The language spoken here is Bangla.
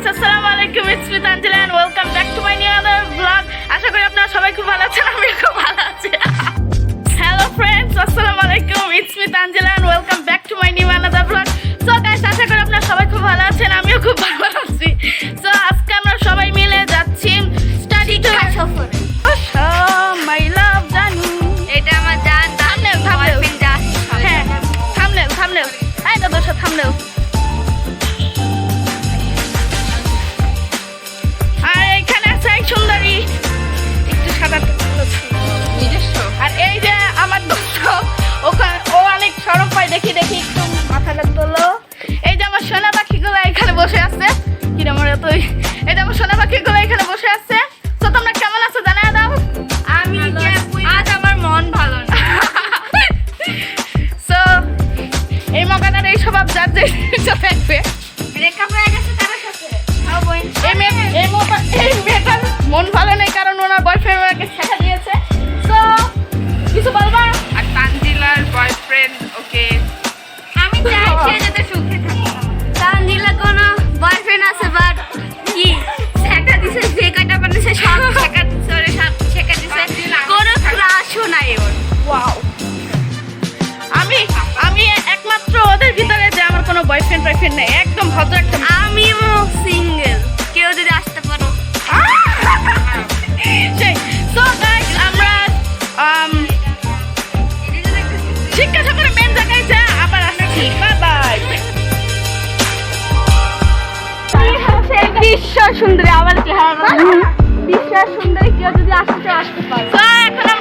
গাইস আসসালামু আলাইকুম it's Mitanjali and welcome back to my new other blog আশা করি আপনারা সবাই খুব ভালো আছেন আমি খুব ভালো আছি। হ্যালো फ्रेंड्स আসসালামু আলাইকুম it's Mitanjali and welcome back to my new other blog so guys আশা করি আপনারা সবাই খুব ভালো আছেন, আমিও খুব ভালো আছি। সো আমাদের ভিতরে যে আমার কোনো বয়ফ্রেন্ড বয়ফ্রেন্ড নেই একদম ভদ্র একটা আমিও সিঙ্গেল কেউ যদি আসতে পারো। সেই um, আবার আসছি। বাই বাই বিশ্ব সুন্দরী আবার বিশ্ব সুন্দরী কেউ যদি আসতে আসতে পারে। এখন